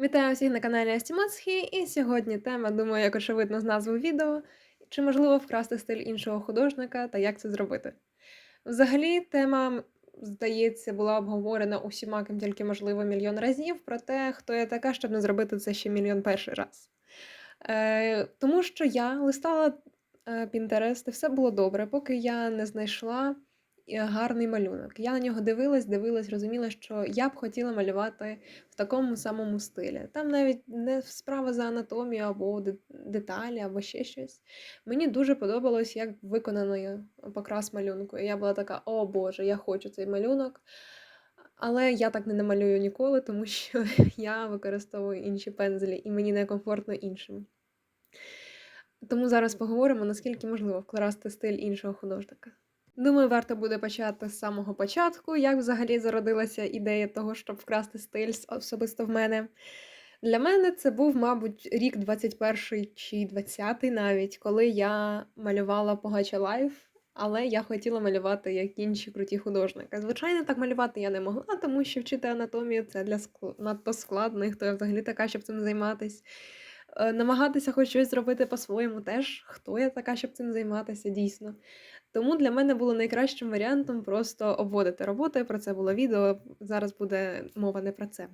Вітаю всіх на каналі Астімоцхі, і сьогодні тема, думаю, як очевидно з назви відео, чи можливо вкрасти стиль іншого художника та як це зробити. Взагалі, тема, здається, була обговорена усіма, ким тільки можливо, мільйон разів, про те, хто я така, щоб не зробити це ще мільйон перший раз. Е, тому що я листала е, Pinterest, і все було добре, поки я не знайшла гарний малюнок. Я на нього дивилась, дивилась, розуміла, що я б хотіла малювати в такому самому стилі. Там навіть не справа за анатомію або деталі, або ще щось. Мені дуже подобалось, як виконаний покрас малюнку. І я була така: о Боже, я хочу цей малюнок. Але я так не намалюю ніколи, тому що я використовую інші пензлі, і мені некомфортно іншим. Тому зараз поговоримо, наскільки можливо вкласти стиль іншого художника. Думаю, варто буде почати з самого початку, як взагалі зародилася ідея того, щоб вкрасти стиль особисто в мене. Для мене це був, мабуть, рік 21 чи 20 навіть, коли я малювала Погача Лайф, але я хотіла малювати як інші круті художники. Звичайно, так малювати я не могла, тому що вчити анатомію це для надто складно, і хто я взагалі така, щоб цим займатися. Е, Намагатися хоч щось зробити по-своєму теж, хто я така, щоб цим займатися, дійсно. Тому для мене було найкращим варіантом просто обводити роботи. Про це було відео. Зараз буде мова не про це.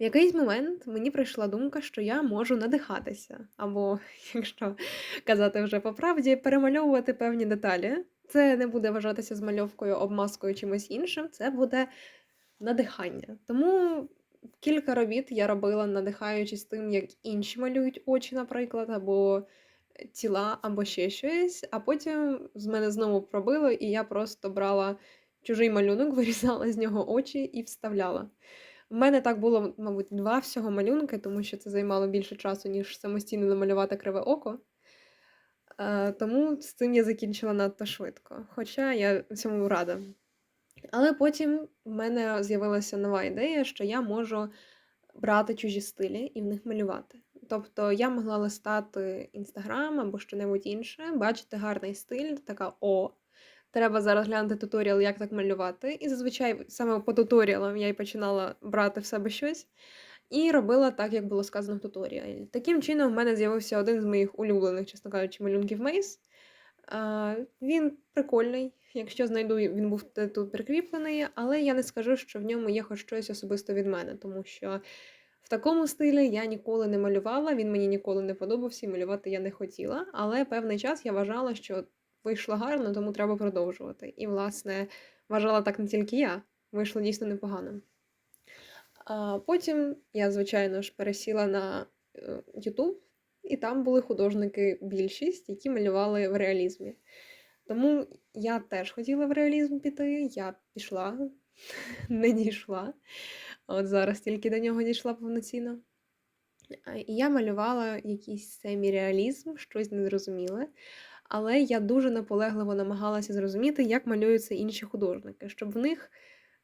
В якийсь момент мені прийшла думка, що я можу надихатися, або, якщо казати вже по правді, перемальовувати певні деталі. Це не буде вважатися змальовкою, обмазкою чимось іншим, це буде надихання. Тому кілька робіт я робила, надихаючись тим, як інші малюють очі, наприклад, або тіла, або ще щось. А потім з мене знову пробило, і я просто брала чужий малюнок, вирізала з нього очі і вставляла. У мене так було, мабуть, два всього малюнки, тому що це займало більше часу, ніж самостійно намалювати криве око. Е, тому з цим я закінчила надто швидко. Хоча я цьому рада. Але потім в мене з'явилася нова ідея, що я можу брати чужі стилі і в них малювати. Тобто я могла листати інстаграм або що-небудь інше, бачити гарний стиль, така о, треба зараз глянути туторіал, як так малювати. І зазвичай саме по туторіалам я й починала брати в себе щось і робила так, як було сказано в туторіалі. Таким чином, в мене з'явився один з моїх улюблених, чесно кажучи, малюнків Мейс. Він прикольний. Якщо знайду, він був тут прикріплений, але я не скажу, що в ньому є хоч щось особисто від мене, тому що в такому стилі я ніколи не малювала, він мені ніколи не подобався, і малювати я не хотіла. Але певний час я вважала, що вийшло гарно, тому треба продовжувати. І, власне, вважала так не тільки я, вийшло дійсно непогано. А потім я, звичайно ж, пересіла на е, YouTube, і там були художники більшість, які малювали в реалізмі. Тому я теж хотіла в реалізм піти, я пішла, не дійшла. От зараз тільки до нього дійшла повноцінно. І я малювала якийсь семіреалізм, щось незрозуміле. Але я дуже наполегливо намагалася зрозуміти, як малюються інші художники, щоб в них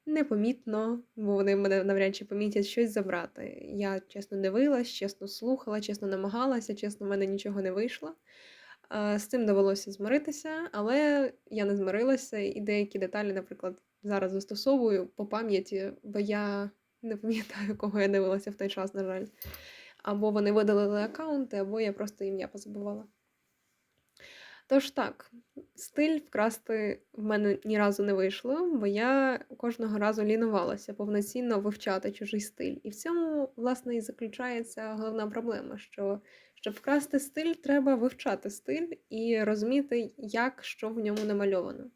непомітно, бо вони мене навряд чи помітять щось забрати. Я чесно дивилась, чесно слухала, чесно намагалася, чесно, в мене нічого не вийшло. З цим довелося змиритися, але я не змирилася, і деякі деталі, наприклад, зараз застосовую по пам'яті, бо я не пам'ятаю, кого я дивилася в той час, на жаль. Або вони видалили аккаунти, або я просто ім'я позабувала. Тож так, стиль вкрасти в мене ні разу не вийшло, бо я кожного разу лінувалася повноцінно вивчати чужий стиль. І в цьому, власне, і заключається головна проблема, що щоб вкрасти стиль, треба вивчати стиль і розуміти, як що в ньому намальовано.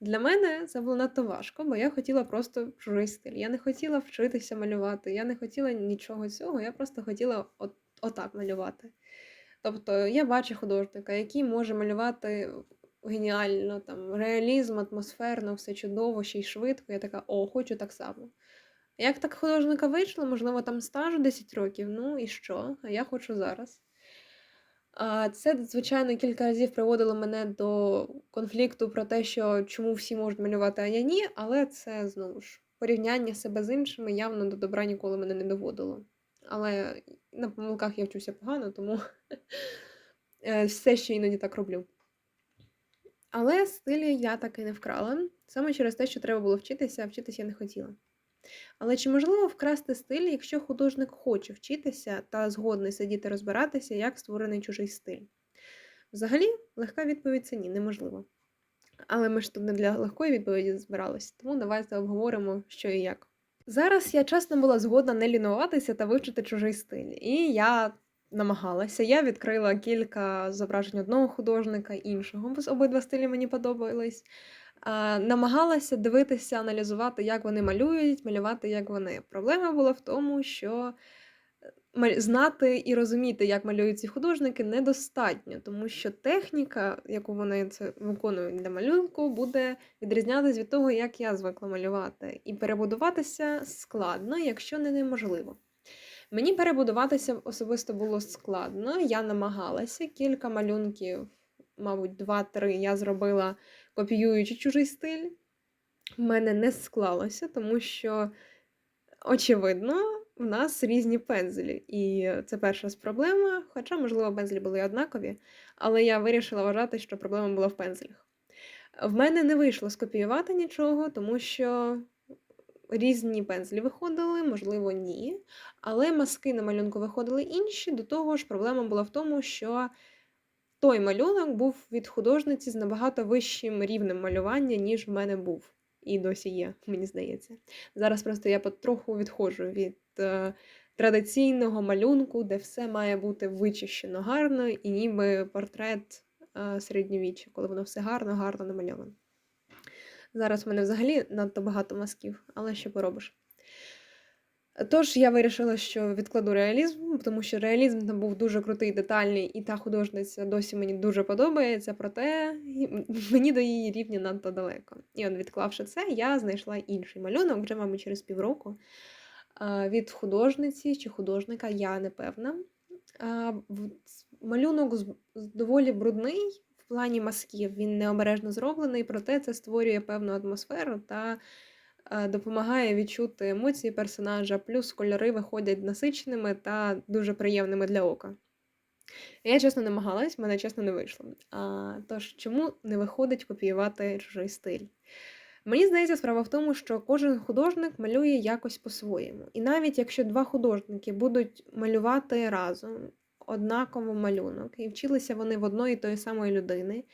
Для мене це було надто важко, бо я хотіла просто чужий стиль. Я не хотіла вчитися малювати, я не хотіла нічого цього, я просто хотіла от, отак малювати. Тобто я бачу художника, який може малювати геніально, там, реалізм, атмосферно, все чудово, ще й швидко. Я така, о, хочу так само. Як так художника вийшло, можливо, там стажу 10 років, ну і що? А я хочу зараз. Це, звичайно, кілька разів приводило мене до конфлікту про те, що чому всі можуть малювати, а я ні, але це знову ж порівняння себе з іншими явно до добра ніколи мене не доводило. Але на помилках я вчуся погано, тому е, все ще іноді так роблю. Але стилі я так і не вкрала. Саме через те, що треба було вчитися, а вчитися я не хотіла. Але чи можливо вкрасти стиль, якщо художник хоче вчитися та згодний сидіти розбиратися, як створений чужий стиль? Взагалі, легка відповідь це ні, неможливо. Але ми ж тут не для легкої відповіді збиралися, тому давайте обговоримо, що і як. Зараз я чесно була згодна не лінуватися та вивчити чужий стиль. І я намагалася. Я відкрила кілька зображень одного художника, іншого, бо обидва стилі мені подобались. Намагалася дивитися, аналізувати, як вони малюють, малювати, як вони. Проблема була в тому, що е, знати і розуміти, як малюють ці художники, недостатньо, тому що техніка, яку вони це виконують для малюнку, буде відрізнятися від того, як я звикла малювати. І перебудуватися складно, якщо не неможливо. Мені перебудуватися особисто було складно. Я намагалася кілька малюнків, мабуть, два-три я зробила копіюючи чужий стиль. В мене не склалося, тому що, очевидно, в нас різні пензлі. І це перша з проблема. Хоча, можливо, пензлі були однакові, але я вирішила вважати, що проблема була в пензлях. В мене не вийшло скопіювати нічого, тому що різні пензлі виходили, можливо, ні. Але маски на малюнку виходили інші. До того ж, проблема була в тому, що той малюнок був від художниці з набагато вищим рівнем малювання, ніж в мене був. І досі є, мені здається. Зараз просто я потроху відходжу від е, традиційного малюнку, де все має бути вичищено гарно, і ніби портрет е, середньовіччя, коли воно все гарно, гарно намальовано. Зараз в мене взагалі надто багато мазків, але що поробиш. Тож я вирішила, що відкладу реалізм, тому що реалізм там був дуже крутий, детальний, і та художниця досі мені дуже подобається, проте мені до її рівня надто далеко. І от, відклавши це, я знайшла інший малюнок вже, мабуть, через півроку. Від художниці чи художника, я не певна. Малюнок доволі брудний в плані мазків. Він необережно зроблений, проте це створює певну атмосферу та допомагає відчути емоції персонажа, плюс кольори виходять насиченими та дуже приємними для ока. Я чесно намагалась, мене чесно не вийшло. А, тож, чому не виходить копіювати чужий стиль? Мені здається, справа в тому, що кожен художник малює якось по-своєму. І навіть якщо два художники будуть малювати разом однаково малюнок, і вчилися вони в одної тої самої людини,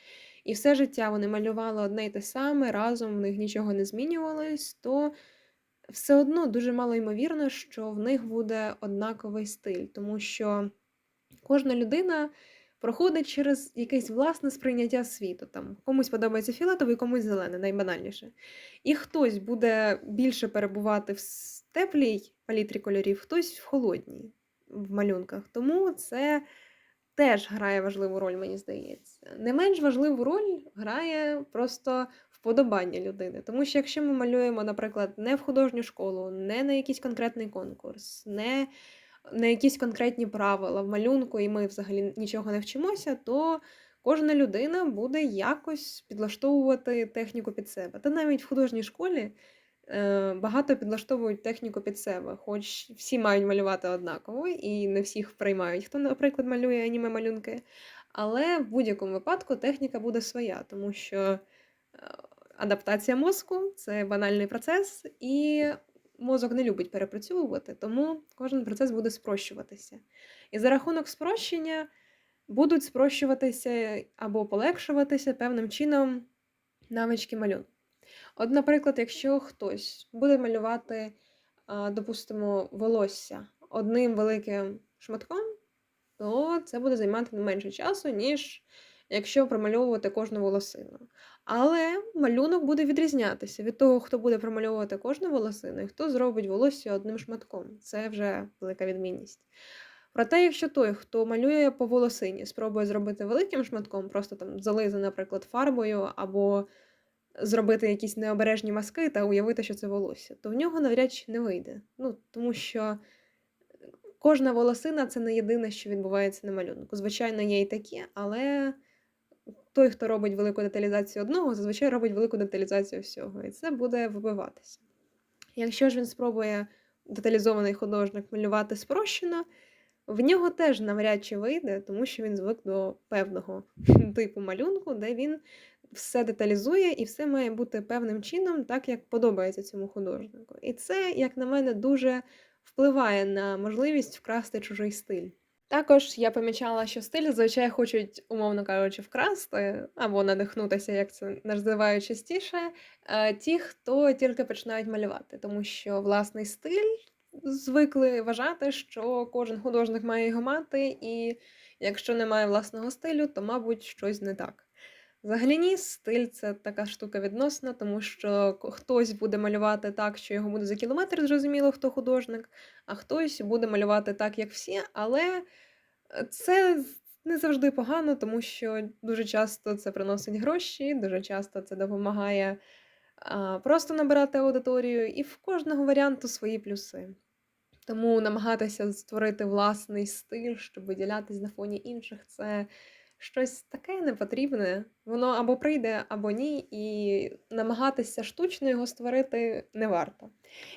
і все життя вони малювали одне і те саме, разом в них нічого не змінювалось, то все одно дуже мало ймовірно, що в них буде однаковий стиль, тому що кожна людина проходить через якесь власне сприйняття світу. Там комусь подобається фіолетовий, комусь зелений, найбанальніше. І хтось буде більше перебувати в теплій палітрі кольорів, хтось в холодній в малюнках. Тому це теж грає важливу роль, мені здається. Не менш важливу роль грає просто вподобання людини. Тому що якщо ми малюємо, наприклад, не в художню школу, не на якийсь конкретний конкурс, не на якісь конкретні правила в малюнку, і ми взагалі нічого не вчимося, то кожна людина буде якось підлаштовувати техніку під себе. Та навіть в художній школі багато підлаштовують техніку під себе, хоч всі мають малювати однаково, і не всіх приймають, хто, наприклад, малює аніме малюнки. Але в будь-якому випадку техніка буде своя, тому що е, адаптація мозку це банальний процес, і мозок не любить перепрацьовувати, тому кожен процес буде спрощуватися. І за рахунок спрощення будуть спрощуватися або полегшуватися певним чином навички малюнку. От, наприклад, якщо хтось буде малювати, допустимо, волосся одним великим шматком, то це буде займати не менше часу, ніж якщо промальовувати кожну волосину. Але малюнок буде відрізнятися від того, хто буде промальовувати кожну волосину, і хто зробить волосся одним шматком. Це вже велика відмінність. Проте, якщо той, хто малює по волосині, спробує зробити великим шматком, просто там зализе, наприклад, фарбою, або зробити якісь необережні маски та уявити, що це волосся, то в нього навряд чи не вийде. Ну, тому що кожна волосина це не єдине, що відбувається на малюнку. Звичайно, є і такі, але той, хто робить велику деталізацію одного, зазвичай робить велику деталізацію всього, і це буде вибиватися. Якщо ж він спробує деталізований художник малювати спрощено, в нього теж навряд чи вийде, тому що він звик до певного типу малюнку, де він все деталізує і все має бути певним чином, так як подобається цьому художнику. І це, як на мене, дуже впливає на можливість вкрасти чужий стиль. Також я помічала, що стиль зазвичай хочуть, умовно кажучи, вкрасти або надихнутися, як це називають частіше, е, ті, хто тільки починають малювати, тому що власний стиль звикли вважати, що кожен художник має його мати, і якщо немає власного стилю, то, мабуть, щось не так. Взагалі ні, стиль це така штука відносна, тому що хтось буде малювати так, що його буде за кілометр зрозуміло, хто художник, а хтось буде малювати так, як всі, але е, це не завжди погано, тому що дуже часто це приносить гроші, дуже часто це допомагає а, просто набирати аудиторію, і в кожного варіанту свої плюси. Тому намагатися створити власний стиль, щоб виділятись на фоні інших, це щось таке непотрібне. Воно або прийде, або ні, і намагатися штучно його створити не варто.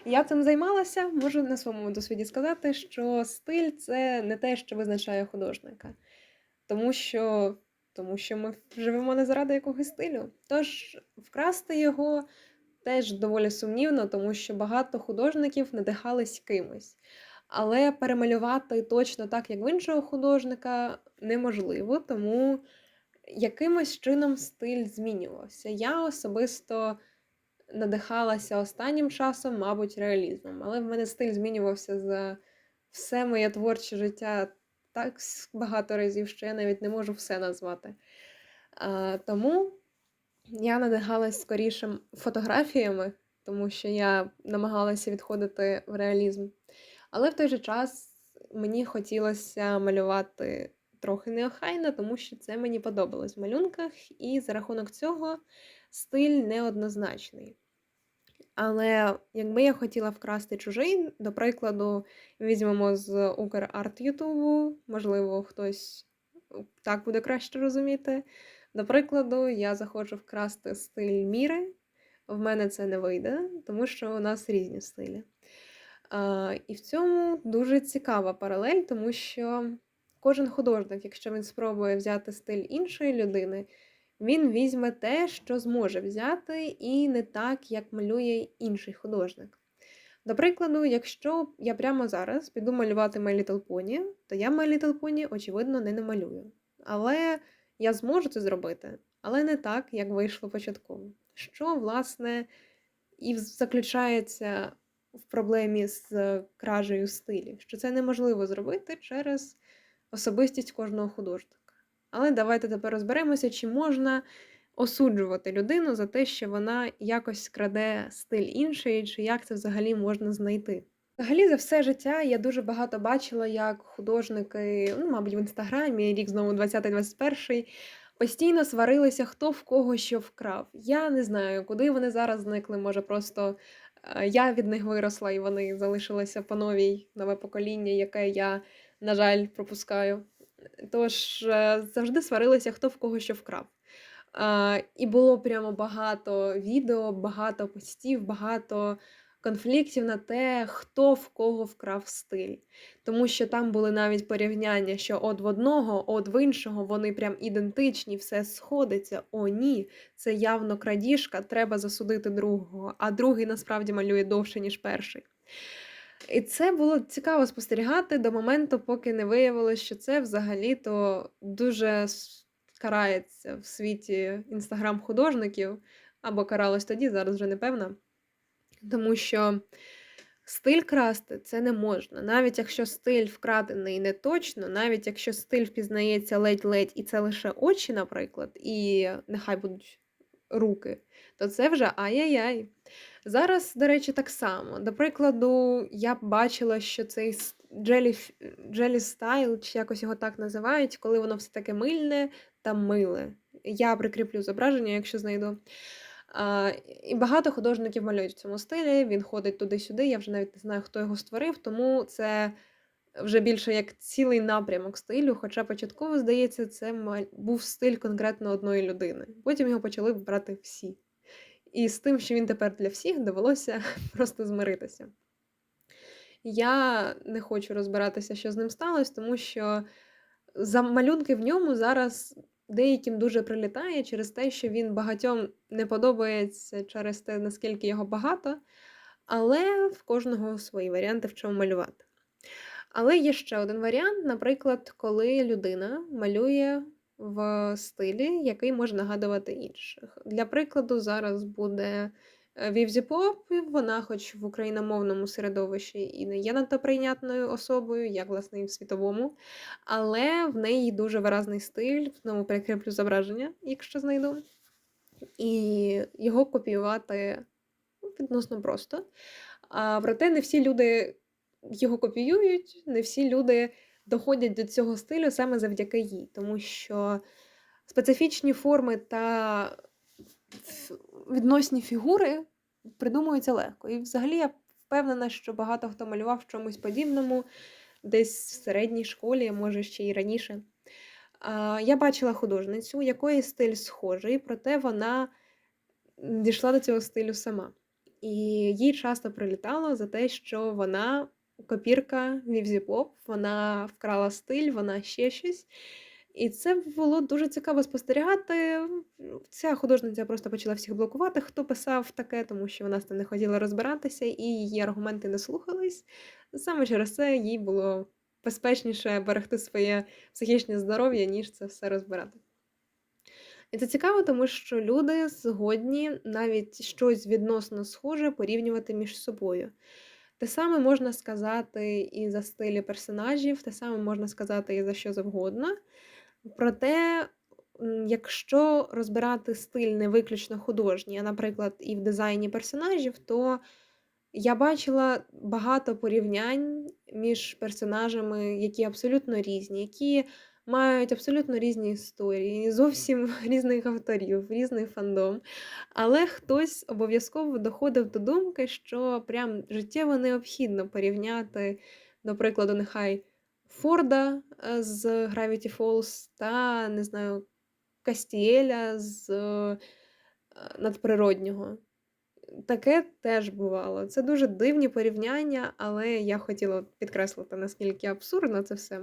Я цим займалася, можу на своєму досвіді сказати, що стиль це не те, що визначає художника, тому що, тому що ми живемо не заради якогось стилю. Тож вкрасти його теж доволі сумнівно, тому що багато художників надихались кимось. Але перемалювати точно так, як в іншого художника, неможливо, тому якимось чином стиль змінювався. Я особисто надихалася останнім часом, мабуть, реалізмом, але в мене стиль змінювався за все моє творче життя так багато разів, що я навіть не можу все назвати. А, тому я надихалась скоріше фотографіями, тому що я намагалася відходити в реалізм. Але в той же час мені хотілося малювати трохи неохайно, тому що це мені подобалось в малюнках, і за рахунок цього стиль неоднозначний. Але якби я хотіла вкрасти чужий, до прикладу, візьмемо з Украрт Ютубу, можливо, хтось так буде краще розуміти. До прикладу, я захочу вкрасти стиль міри. В мене це не вийде, тому що у нас різні стилі. А, і в цьому дуже цікава паралель, тому що кожен художник, якщо він спробує взяти стиль іншої людини, він візьме те, що зможе взяти, і не так, як малює інший художник. До прикладу, якщо я прямо зараз піду малювати My Little Pony, то я My Little Pony, очевидно, не намалюю. Але я зможу це зробити, але не так, як вийшло початково. Що, власне, і заключається в проблемі з е, кражею стилів, що це неможливо зробити через особистість кожного художника. Але давайте тепер розберемося, чи можна осуджувати людину за те, що вона якось краде стиль іншої, чи як це взагалі можна знайти. Взагалі, за все життя я дуже багато бачила, як художники, ну, мабуть, в інстаграмі, рік знову 20-21, постійно сварилися, хто в кого що вкрав. Я не знаю, куди вони зараз зникли. Може, просто я від них виросла і вони залишилися по новій нове покоління, яке я, на жаль, пропускаю. Тож е, завжди сварилися, хто в кого що вкрав. І було прямо багато відео, багато постів, багато конфліктів на те, хто в кого вкрав стиль. Тому що там були навіть порівняння, що от в одного, от в іншого вони прям ідентичні, все сходиться. О, ні, це явно крадіжка, треба засудити другого, а другий насправді малює довше, ніж перший. І це було цікаво спостерігати до моменту, поки не виявилось, що це взагалі-то дуже карається в світі інстаграм-художників, або каралось тоді, зараз вже не певна. Тому що стиль красти це не можна. Навіть якщо стиль вкрадений не точно, навіть якщо стиль впізнається ледь-ледь, і це лише очі, наприклад, і нехай будуть руки, то це вже ай-яй-яй. Зараз, до речі, так само. До прикладу, я б бачила, що цей с- Jelly, F- Jelly Style, чи якось його так називають, коли воно все таке мильне та миле. Я прикріплю зображення, якщо знайду. І багато художників малюють в цьому стилі, він ходить туди-сюди, я вже навіть не знаю, хто його створив, тому це вже більше як цілий напрямок стилю. Хоча початково, здається, це був стиль конкретно одної людини. Потім його почали брати всі. І з тим, що він тепер для всіх, довелося просто змиритися. Я не хочу розбиратися, що з ним сталося, тому що за малюнки в ньому зараз деяким дуже прилітає через те, що він багатьом не подобається через те, наскільки його багато, але в кожного свої варіанти, в чому малювати. Але є ще один варіант, наприклад, коли людина малює в стилі, який може нагадувати інших. Для прикладу, зараз буде е, Вівзі Поп, і вона, хоч в україномовному середовищі і не є надто прийнятною особою, як власне і в світовому, але в неї дуже виразний стиль, знову перекріплю зображення, якщо знайду. І його копіювати відносно просто. А, проте не всі люди його копіюють, не всі люди доходять до цього стилю саме завдяки їй, тому що специфічні форми та відносні фігури придумуються легко. І взагалі я впевнена, що багато хто малював в чомусь подібному, десь в середній школі, може ще й раніше. Я бачила художницю, якої стиль схожий, проте вона дійшла до цього стилю сама. І їй часто прилітало за те, що вона копірка Вівзі Поп, вона вкрала стиль, вона ще щось. І це було дуже цікаво спостерігати. Ця художниця просто почала всіх блокувати, хто писав таке, тому що вона з тим не хотіла розбиратися, і її аргументи не слухались. Саме через це їй було безпечніше берегти своє психічне здоров'я, ніж це все розбирати. І це цікаво, тому що люди згодні навіть щось відносно схоже порівнювати між собою. Те саме можна сказати і за стилі персонажів, те саме можна сказати і за що завгодно. Проте, якщо розбирати стиль не виключно художній, а, наприклад, і в дизайні персонажів, то я бачила багато порівнянь між персонажами, які абсолютно різні, які мають абсолютно різні історії, зовсім різних авторів, різний фандом. Але хтось обов'язково доходив до думки, що прям життєво необхідно порівняти, до прикладу, нехай Форда з Gravity Falls та, не знаю, Кастіеля з е, надприроднього. Таке теж бувало. Це дуже дивні порівняння, але я хотіла підкреслити, наскільки абсурдно це все.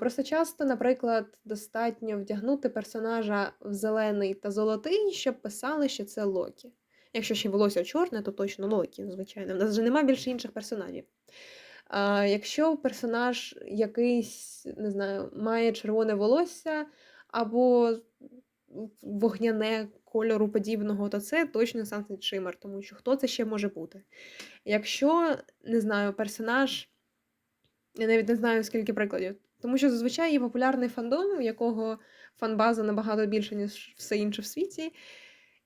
Просто часто, наприклад, достатньо вдягнути персонажа в зелений та золотий, щоб писали, що це Локі. Якщо ще волосся чорне, то точно Локі, звичайно. У нас вже немає більше інших персонажів. А, Якщо персонаж якийсь, не знаю, має червоне волосся або вогняне кольору подібного, то це точно Sunset Shimmer, тому що хто це ще може бути? Якщо, не знаю, персонаж, я навіть не знаю, скільки прикладів. Тому що зазвичай є популярний фандом, у якого фанбаза набагато більше, ніж все інше в світі.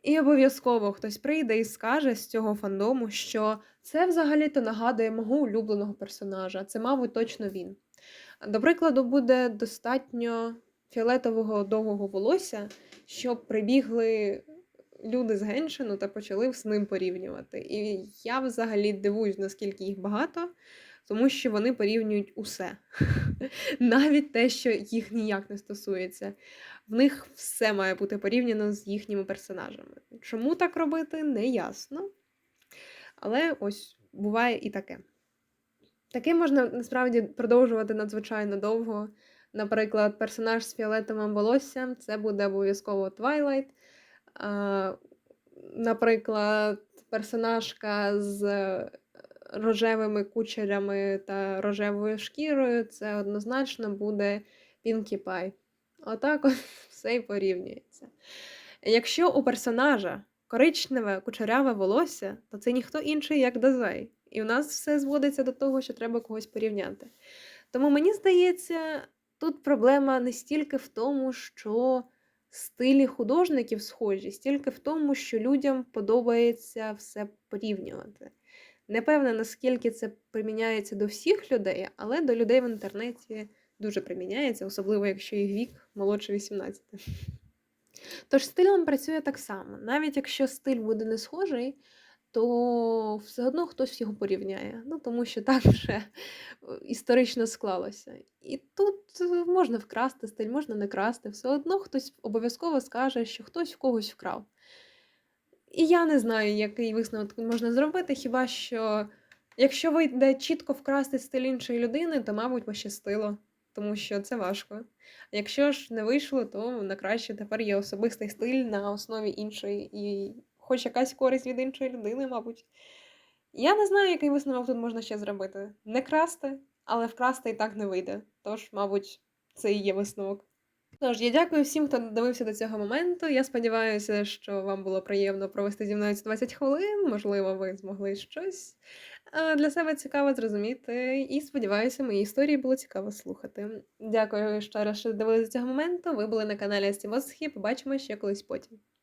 І обов'язково хтось прийде і скаже з цього фандому, що це взагалі-то нагадує мого улюбленого персонажа. Це, мабуть, точно він. До прикладу, буде достатньо фіолетового довгого волосся, щоб прибігли люди з Геншину та почали з ним порівнювати. І я взагалі дивуюсь, наскільки їх багато, тому що вони порівнюють усе. Навіть те, що їх ніяк не стосується. В них все має бути порівняно з їхніми персонажами. Чому так робити, не ясно. Але ось буває і таке. Таке можна насправді продовжувати надзвичайно довго. Наприклад, персонаж з фіолетовим волоссям це буде обов'язково Твайлайт. Наприклад, персонажка з рожевими кучерями та рожевою шкірою це однозначно буде Пінкі Пай. Отак от все і порівнюється. Якщо у персонажа коричневе кучеряве волосся, то це ніхто інший, як Дазай. І у нас все зводиться до того, що треба когось порівняти. Тому мені здається, тут проблема не стільки в тому, що стилі художників схожі, стільки в тому, що людям подобається все порівнювати. Не певна, наскільки це приміняється до всіх людей, але до людей в інтернеті дуже приміняється, особливо якщо їх вік молодше 18. Тож стилем працює так само. Навіть якщо стиль буде не схожий, то все одно хтось його порівняє. Ну, тому що так вже е, історично склалося. І тут е, можна вкрасти стиль, можна не красти. Все одно хтось обов'язково скаже, що хтось в когось вкрав. І я не знаю, який висновок можна зробити, хіба що, якщо вийде чітко вкрасти стиль іншої людини, то, мабуть, пощастило. тому що це важко. А якщо ж не вийшло, то на краще тепер є особистий стиль на основі іншої і хоч якась користь від іншої людини, мабуть. Я не знаю, який висновок тут можна ще зробити. Не красти, але вкрасти і так не вийде. Тож, мабуть, це і є висновок. Тож, я дякую всім, хто додивився до цього моменту. Я сподіваюся, що вам було приємно провести зі мною ці 20 хвилин. Можливо, ви змогли щось для себе цікаво зрозуміти. І сподіваюся, мої історії було цікаво слухати. Дякую ще раз, що дивилися до цього моменту. Ви були на каналі Естімосхі. Побачимо ще колись потім.